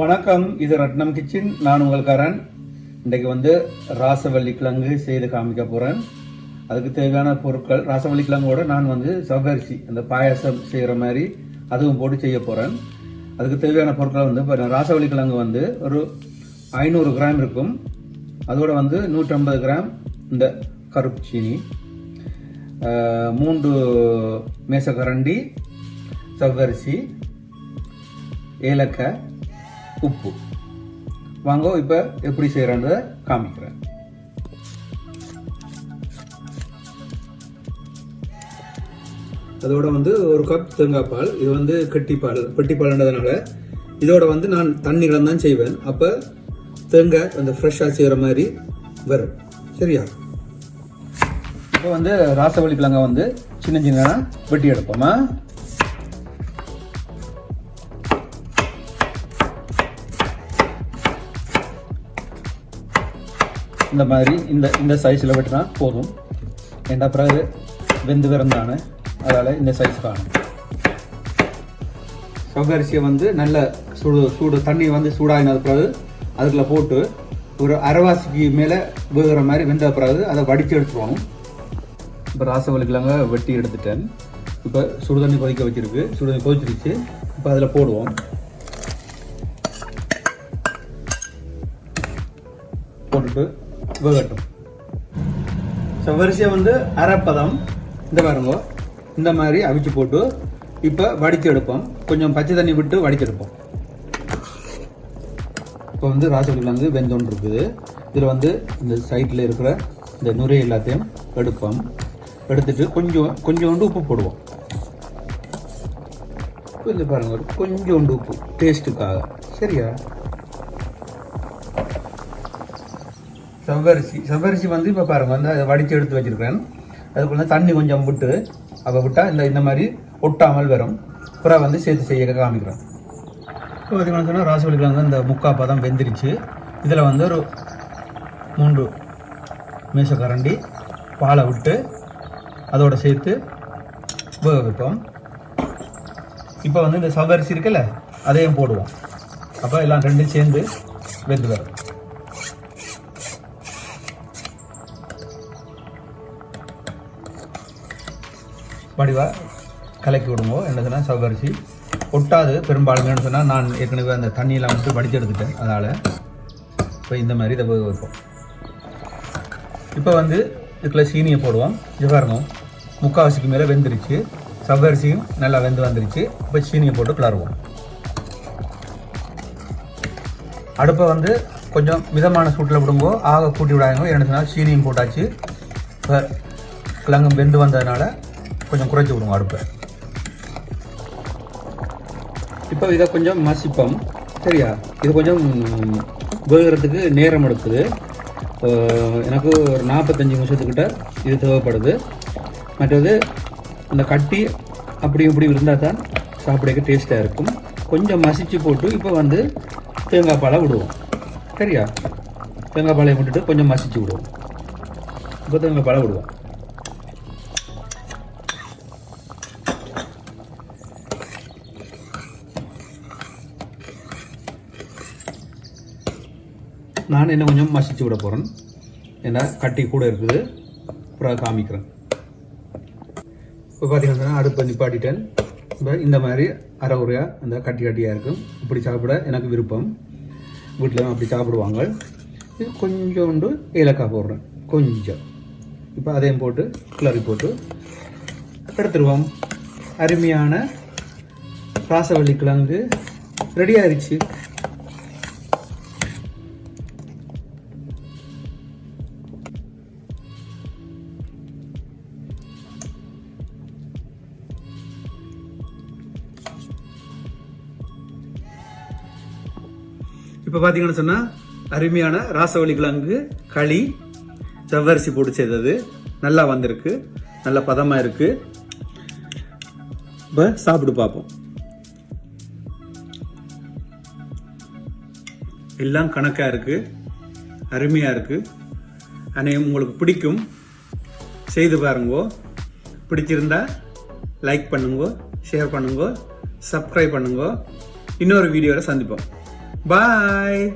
வணக்கம் இது ரத்னம் கிச்சன். நான் உங்களுக்காரன் இன்றைக்கு வந்து ராசவள்ளி கிழங்கு செய்து காமிக்க போகிறேன் அதுக்கு தேவையான பொருட்கள் ராசவள்ளி கிழங்கோட நான் வந்து சவ்வரிசி அந்த பாயாசம் செய்கிற மாதிரி அதுவும் போட்டு செய்ய போகிறேன் அதுக்கு தேவையான பொருட்கள் வந்து இப்போ ராசவள்ளி கிழங்கு வந்து ஒரு ஐநூறு கிராம் இருக்கும். அதோட வந்து நூற்றம்பது கிராம் இந்த கருப்பு சீனி மூன்று மேசக்கரண்டி சவ்வரிசி ஏலக்காய் உப்பு. வாங்க இப்போ எப்படி செய்கிறன்றதை காமிக்கிறேன். அதோட வந்து ஒரு கப் தேங்காய் பால் இது வந்து கெட்டிப்பால் கெட்டிப்பால்ன்றதுனால இதோட வந்து நான் தண்ணி தான் செய்வேன். அப்போ தேங்காய் அந்த ஃப்ரெஷ்ஷாக செய்கிற மாதிரி வரும். சரியா? இப்போ வந்து ராசவள்ளி கிழங்க வந்து சின்ன சின்ன வெட்டி எடுப்போமா? இந்த மாதிரி இந்த இந்த சைஸில் வெட்டினா போதும். ஏண்டா அது வெந்து விறந்தானு அதால் இந்த சைஸ் காணும். சவ்வரிசியை வந்து நல்ல சூடு சூடு தண்ணி வந்து சூடாகினது பிறகு அதுக்குள்ள போட்டு ஒரு அரைவாசிக்கு மேலே வேகிற மாதிரி வெந்த பிறகு அதை வடித்து எடுத்துருவோம் இப்போ ராசவலிக்கலாங்க வெட்டி எடுத்துட்டேன். இப்போ சுடு தண்ணி கொதிக்க வச்சிருக்கு. சுடு தண்ணி கொதிச்சிருச்சு. இப்போ அதில் போடுவோம். போட்டுட்டு வேகட்டும். வரிசையாக வந்து அரைப்பதம். இந்த பாருங்க. இந்த மாதிரி அவிச்சு போட்டு இப்போ வடித்து எடுப்போம். கொஞ்சம் பச்சை தண்ணி விட்டு வடித்து எடுப்போம். இப்போ வந்து ராசவலியில் வந்து வெந்தோன் இருக்குது. இதில் வந்து இந்த சைட்டில் இருக்கிற இந்த நுரை எல்லாத்தையும் எடுப்போம். எடுத்துட்டு கொஞ்சம் கொஞ்சோண்டு உப்பு போடுவோம். கொஞ்சம் பாருங்க ஒரு கொஞ்சோண்டு உப்பு டேஸ்ட்டுக்காக சரியா? செவ்வரிசி செவ்வரிசி வந்து இப்போ பாருங்க வந்து அதை வடித்து எடுத்து வச்சிருக்கேன் அதுக்குள்ள தண்ணி கொஞ்சம் விட்டு அப்போ விட்டால் இந்த இந்த மாதிரி ஒட்டாமல் வரும். அப்புறம் வந்து சேர்த்து செய்ய காமிக்கிறோம். இப்போ பார்த்தீங்கன்னா சொன்னால் வந்து இந்த முக்கா பதம் வெந்துருச்சு. இதில் வந்து ஒரு மூன்று மேசக்கரண்டி பாலை விட்டு அதோட சேர்த்து வேக வைப்போம். இப்போ வந்து இந்த சவரிசி இருக்குல்ல அதையும் போடுவோம். அப்போ எல்லாம் ரெண்டும் சேர்ந்து வெந்து வரும். வடிவாக கலக்கி விடுங்க. என்னதுன்னா சொன்னால் சவ்வரிசி ஒட்டாது பெரும்பாலுமே என்ன சொன்னால் நான் ஏற்கனவே அந்த தண்ணியெல்லாம் வந்துட்டு வடிச்சு எடுத்துட்டேன் அதனால் இப்போ இந்த மாதிரி இதை வைப்போம். இப்போ வந்து இதுக்குள்ள சீனியை போடுவோம். இது முக்கால்வாசிக்கு மேலே வெந்துருச்சு. சவ்வரிசியும் நல்லா வெந்து வந்துருச்சு. இப்போ சீனியை போட்டு கிளறுவோம். அடுப்பை வந்து கொஞ்சம் மிதமான சூட்டில் விடுங்கோ. ஆக கூட்டி விடாதீங்க. என்னதுன்னா சீனியும் போட்டாச்சு. இப்போ கிழங்கும் வெந்து வந்ததுனால கொஞ்சம் குறைச்சி விடுங்க அடுப்பை. இப்போ இதை கொஞ்சம் மசிப்போம். சரியா? இது கொஞ்சம் வேகிறதுக்கு நேரம் எடுக்குது. எனக்கு ஒரு நாற்பத்தஞ்சு நிமிஷத்துக்கிட்ட இது தேவைப்படுது. மற்றது இந்த கட்டி அப்படி இப்படி இருந்தால் தான் சாப்பிடக்கு டேஸ்ட்டாக இருக்கும். கொஞ்சம் மசிச்சு போட்டு இப்போ வந்து தேங்காய் பாலை விடுவோம். சரியா? தேங்காய் பாலை விட்டுட்டு கொஞ்சம் மசித்து விடுவோம். இப்போ தேங்காய் பாலை விடுவோம். நான் என்ன கொஞ்சம் மசிச்சு விட போகிறேன் ஏன்னா கட்டி கூட இருக்குது. அப்புறம் காமிக்கிறேன். இப்போ பார்த்தீங்கன்னா அடுப்பு நிப்பாட்டிட்டேன். இப்போ இந்த மாதிரி அரை உரையாக அந்த கட்டி கட்டியாக இருக்கும் இப்படி சாப்பிட எனக்கு விருப்பம். வீட்டில் அப்படி சாப்பிடுவாங்க. இது கொஞ்சோண்டு ஏலக்காய் போடுறேன். கொஞ்சம். இப்போ அதையும் போட்டு கிளறி போட்டு எடுத்துருவோம். அருமையான ராசவள்ளி கிழங்கு ரெடி ஆயிடுச்சு இப்போ பார்த்தீங்கன்னு சொன்னால் அருமையான ராசவள்ளி கிழங்கு களி செவ்வரிசி போட்டு செய்தது. நல்லா வந்திருக்கு. நல்ல பதமாக இருக்குது இப்போ சாப்பிட்டு பார்ப்போம். எல்லாம் கணக்காக இருக்குது அருமையாக இருக்குது ஆனால் உங்களுக்கு பிடிக்கும் செய்து பாருங்கோ. பிடிச்சிருந்தா லைக் பண்ணுங்கோ ஷேர் பண்ணுங்க சப்ஸ்கிரைப் பண்ணுங்க. இன்னொரு வீடியோவில் சந்திப்போம். Bye!